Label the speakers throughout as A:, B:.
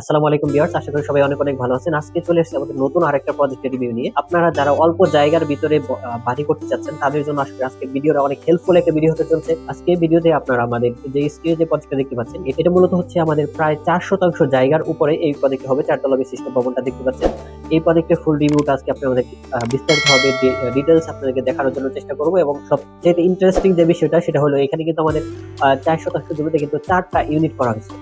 A: আসসালামু আলাইকুম ভিউয়ার্স, আশা করি সবাই অনেক অনেক ভালো আছেন। আজকে চলে এসেছি আমাদের নতুন আরেকটা প্রজেক্টের রিভিউ নিয়ে। আপনারা যারা অল্প জায়গার ভিতরে বাড়ি করতে চাচ্ছেন, তাদের জন্য আসলে আজকে ভিডিওটা অনেক হেল্পফুল একটা ভিডিও হতে চলছে। আজকে ভিডিওতে আপনারা আমাদের যে স্ক্রিনে যে প্রজেক্টটা দেখতে পাচ্ছেন এটা মূলত হচ্ছে আমাদের প্রায় চার শতাংশ জায়গার উপরে এই প্রজেক্ট হবে চারতলা বিশিষ্ট ভবনটা দেখতে পাচ্ছেন। এই প্রজেক্টের ফুল রিভিউটা আজকে আপনাদের বিস্তারিত ভাবে ডিটেলস আপনাদেরকে দেখানোর জন্য চেষ্টা করব এবং সবচেয়ে ইন্টারেস্টিং যে বিষয়টা, সেটা হলো এখানে কিন্তু আমাদের চার শতাংশ জমিতে কিন্তু চারটা ইউনিট করা হয়েছে।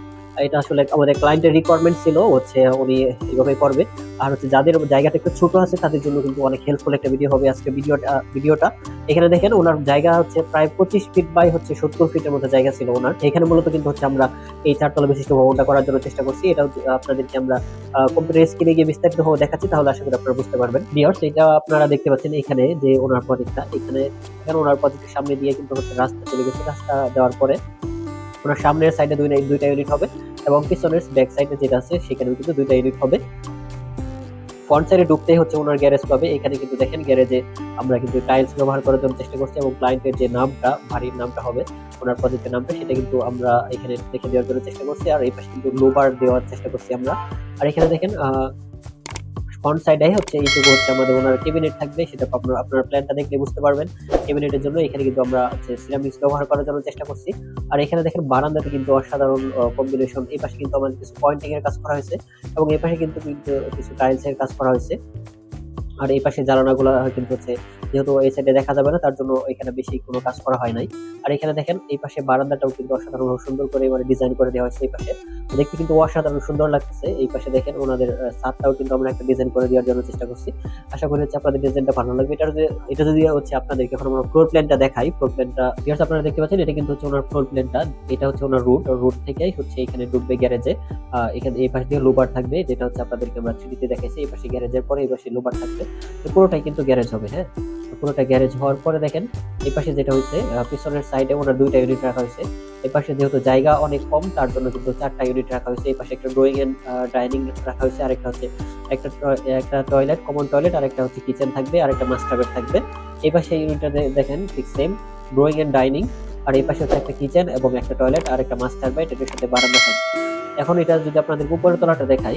A: এটা আসলে আমাদের ক্লায়েন্টের রিকোয়ারমেন্ট ছিল, হচ্ছে উনি এইভাবে করবে। আর হচ্ছে যাদের জায়গাটা একটু ছোট আছে, তাদের জন্য কিন্তু অনেক হেল্পফুল একটা ভিডিও হবে আজকে ভিডিওটা ভিডিওটা এখানে দেখেন, ওনার জায়গা হচ্ছে প্রায় পঁচিশ ফিট বাই হচ্ছে সত্তর ফিটের মতো জায়গা ছিল ওনার। এখানে মূলত কিন্তু হচ্ছে আমরা এই চারতলা বিশিষ্ট ভবনটা করার জন্য চেষ্টা করছি। এটা আপনাদেরকে আমরা কম্পিউটার স্ক্রিনে গিয়ে বিস্তারিত ভাবে দেখাচ্ছি, তাহলে আশা করি আপনারা বুঝতে পারবেন। বিয়ার্স এটা আপনারা দেখতে পাচ্ছেন এখানে যে ওনার প্রজেক্টটা এখানে এখানে ওনার প্রজেক্টের সামনে দিয়ে কিন্তু হচ্ছে রাস্তা চলে গেছে। রাস্তা দেওয়ার পরে ওনার সামনের সাইডে দুই, দুইটা ইউনিট হবে। এবং পিছনের ব্যাক সাইডে যেটা আছে, সেখানেও কিন্তু দুইটা ইউনিট হবে। ফ্রন্ট সাইডে ঢুকতেই হচ্ছে ওনার গ্যারেজ পাবে। এখানে কিন্তু দেখেন গ্যারেজে আমরা কিন্তু টাইলস ব্যবহার করার জন্য চেষ্টা করছি এবং ক্লায়েন্টের যে নামটা, বাড়ির নামটা হবে, ওনার প্রজেক্টের নামটা, সেটা কিন্তু আমরা এখানে দেখে দেওয়ার জন্য চেষ্টা করছি। আর এই পাশে কিন্তু লোবার দেওয়ার চেষ্টা করছি আমরা। আর এখানে দেখেন ফ্রন্ট সাইডে হচ্ছে এইটুকু হচ্ছে আমাদের ওনার ক্যাবিনেট থাকবে, সেটা আপনার আপনার প্ল্যানটা দেখলে বুঝতে পারবেন। ক্যাবিনেটের জন্য এখানে কিন্তু আমরা হচ্ছে সিরামিক্স ব্যবহার করার জন্য চেষ্টা করছি। আর এখানে দেখেন বারান্দাতে কিন্তু অসাধারণ কম্বিনেশন এই পাশে কিন্তু আমাদের কিছু পয়েন্টিং এর কাজ করা হয়েছে এবং এই পাশে কিন্তু কিন্তু কিছু টাইলস এর কাজ করা হয়েছে। আর এই পাশে জানালাগুলো কিন্তু হচ্ছে, যেহেতু এই সাইডে দেখা যাবে না, তার জন্য এখানে বেশি কোনো কাজ করা হয় নাই। আর এখানে দেখেন, এই পাশে বারান্দাটাও কিন্তু অসাধারণ সুন্দর করে মানে ডিজাইন করে দেওয়া হয়েছে এই পাশে। দেখতে কিন্তু অসাধারণ সুন্দর লাগতেছে। এই পাশে দেখেন, ওনাদের ছাদটাও কিন্তু আমরা একটা ডিজাইন করে দেওয়ার জন্য চেষ্টা করছি। আশা করি হচ্ছে আপনাদের ডিজাইনটা ভালো লাগবে। এটা এটা যদি হচ্ছে আপনাদেরকে এখন আমরা ফ্লোর প্ল্যানটা দেখাই ফ্লোর প্ল্যানটা ভিউয়ার্স আপনারা দেখতে পাচ্ছেন, এটা কিন্তু হচ্ছে ওনার ফ্লোর প্ল্যানটা এটা হচ্ছে ওনার রুট রুট থেকেই হচ্ছে এখানে ডুববে গ্যারেজে এখানে, এই পাশে দিয়ে লোবার থাকবে, যেটা হচ্ছে আপনাদেরকে আমরা থ্রিডিতে দেখাইছি। এই পাশে গ্যারেজের পরে এই পাশে লোবার থাকবে। পুরোটাই কিন্তু গ্যারেজ হবে হ্যাঁ? পুরোটা গ্যারেজ হওয়ার পরে দেখেন, এই পাশে যেটা হচ্ছে পিছনের সাইডে ওনার দুইটা ইউনিট রাখা হয়েছে। এই পাশে যেহেতু জায়গা অনেক কম, তার জন্য কিন্তু চারটা ইউনিট রাখা হয়েছে। এই পাশে একটা ড্রয়িং এন্ড ডাইনিং রাখা হয়েছে আর একটা হচ্ছে একটা একটা টয়লেট কমন টয়লেট আর একটা হচ্ছে কিচেন থাকবে আর একটা মাস্টার বেড থাকবে। এই পাশে ইউনিটটা দেখেন, ঠিক সেম ড্রয়িং এন্ড ডাইনিং আর এই পাশে হচ্ছে একটা কিচেন এবং একটা টয়লেট আর একটা মাস্টার বেড এটার সাথে বারান্দা থাকবে। এখন এটা যদি আপনাদের উপরের তলাটা দেখাই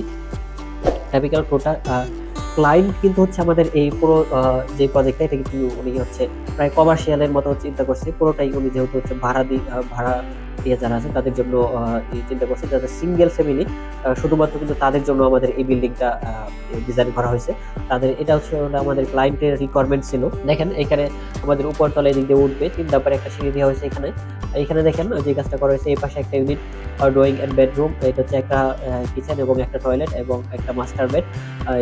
A: ট্যাপিক্যাল টোটাল ক্লায়েন্ট কিন্তু হচ্ছে আমাদের এই পুরো যে প্রজেক্টটা এটা কিন্তু উনি হচ্ছে প্রায় কমার্শিয়ালের মতো চিন্তা করছে। পুরোটাই উনি যেহেতু হচ্ছে ভাড়া দি ভাড়া দিয়ে যারা আছে তাদের জন্য চিন্তা করছে যাদের সিঙ্গেল ফ্যামিলি শুধুমাত্র কিন্তু তাদের জন্য আমাদের এই বিল্ডিংটা ডিজাইন করা হয়েছে। তাদের, এটা হচ্ছে আমাদের ক্লায়েন্টের রিকোয়ারমেন্ট ছিল। দেখেন, এখানে আমাদের উপর তলা এদিক দিয়ে উঠবে, তিন ধাপের একটা সিঁড়ি দেওয়া হয়েছে এখানে। এখানে দেখেন যে কাজটা করা হয়েছে, এই পাশে একটা ইউনিট ড্রয়িং অ্যান্ড বেডরুম এটা হচ্ছে একটা কিচেন এবং একটা টয়লেট এবং একটা মাস্টার বেড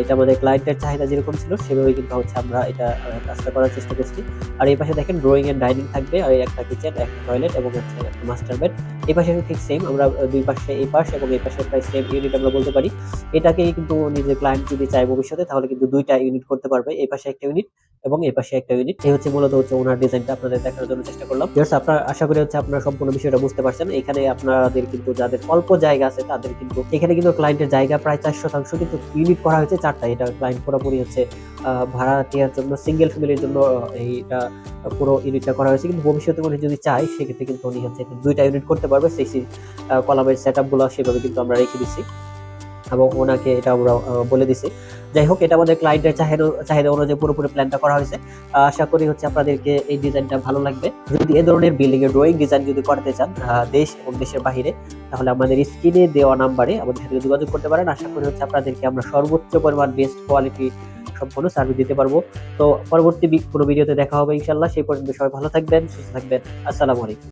A: এটা আমাদের ক্লায়েন্টের চাহিদা যেরকম ছিল সেভাবে কিন্তু হচ্ছে আমরা এটা কাজটা করার চেষ্টা করছি। আর এই পাশে দেখেন ড্রয়িং এন্ড ডাইনিং থাকবে আর একটা কিচেন একটা টয়লেট এবং হচ্ছে একটা মাস্টার বেড এই পাশে ঠিক সেম আমরা দুই পাশে এই পাশ এবং এই পাশে প্রায় সেম ইউনিট আমরা বলতে পারি। এটাকেই কিন্তু নিজের ক্লায়েন্ট যদি চায় ভবিষ্যতে, তাহলে কিন্তু দুইটা ইউনিট করতে পারবে। এই পাশে একটা ইউনিট এবং এই পাশে একটা ইউনিট এই হচ্ছে মূলত হচ্ছে ওনার ডিজাইনটা আপনাদের দেখানোর জন্য চেষ্টা করলাম। Viewers, আপনার আশা করি হচ্ছে আপনারা সম্পূর্ণ বিষয়টা বুঝতে পারছেন। এখানে আপনাদের কিন্তু যাদের অল্প জায়গা আছে তাদের কিন্তু এখানে কিন্তু ক্লায়েন্টের জায়গা প্রায় চার শতাংশ কিন্তু ইউনিট করা হয়েছে চারটা। এটা ক্লায়েন্ট পুরোপুরি হচ্ছে ভাড়া দেওয়ার জন্য সিঙ্গেল ফ্যামিলির জন্য এইটা পুরো ইউনিটটা করা হয়েছে। কিন্তু ভবিষ্যতে উনি যদি চাই সেক্ষেত্রে কিন্তু উনি হচ্ছে দুইটা ইউনিট করতে পারবে। সেই কলামের সেট আপগুলো সেভাবে কিন্তু আমরা রেখে দিচ্ছি। এবং ওনাকে এটা আমরা বলে দিছি। যাই হোক, এটা আমাদের ক্লায়েন্টের চাহিদা চাহিদা অনুযায়ী পুরোপুরি প্ল্যানটা করা হয়েছে। আশা করি হচ্ছে আপনাদেরকে এই ডিজাইনটা ভালো লাগবে। যদি এ ধরনের বিল্ডিং এর ড্রয়িং ডিজাইন যদি করতে চান দেশ এবং দেশের বাহিরে, তাহলে আমাদের স্ক্রিনে দেওয়া নাম্বারে আমাদের সাথে যোগাযোগ করতে পারেন। আশা করি হচ্ছে আপনাদেরকে আমরা সর্বোচ্চ পরিমাণ বেস্ট কোয়ালিটি সম্পূর্ণ সার্ভিস দিতে পারব। তো পরবর্তী কোনো ভিডিওতে দেখা হবে ইনশাল্লাহ সেই পর্যন্ত সবাই ভালো থাকবেন, সুস্থ থাকবেন। আসসালামু আলাইকুম।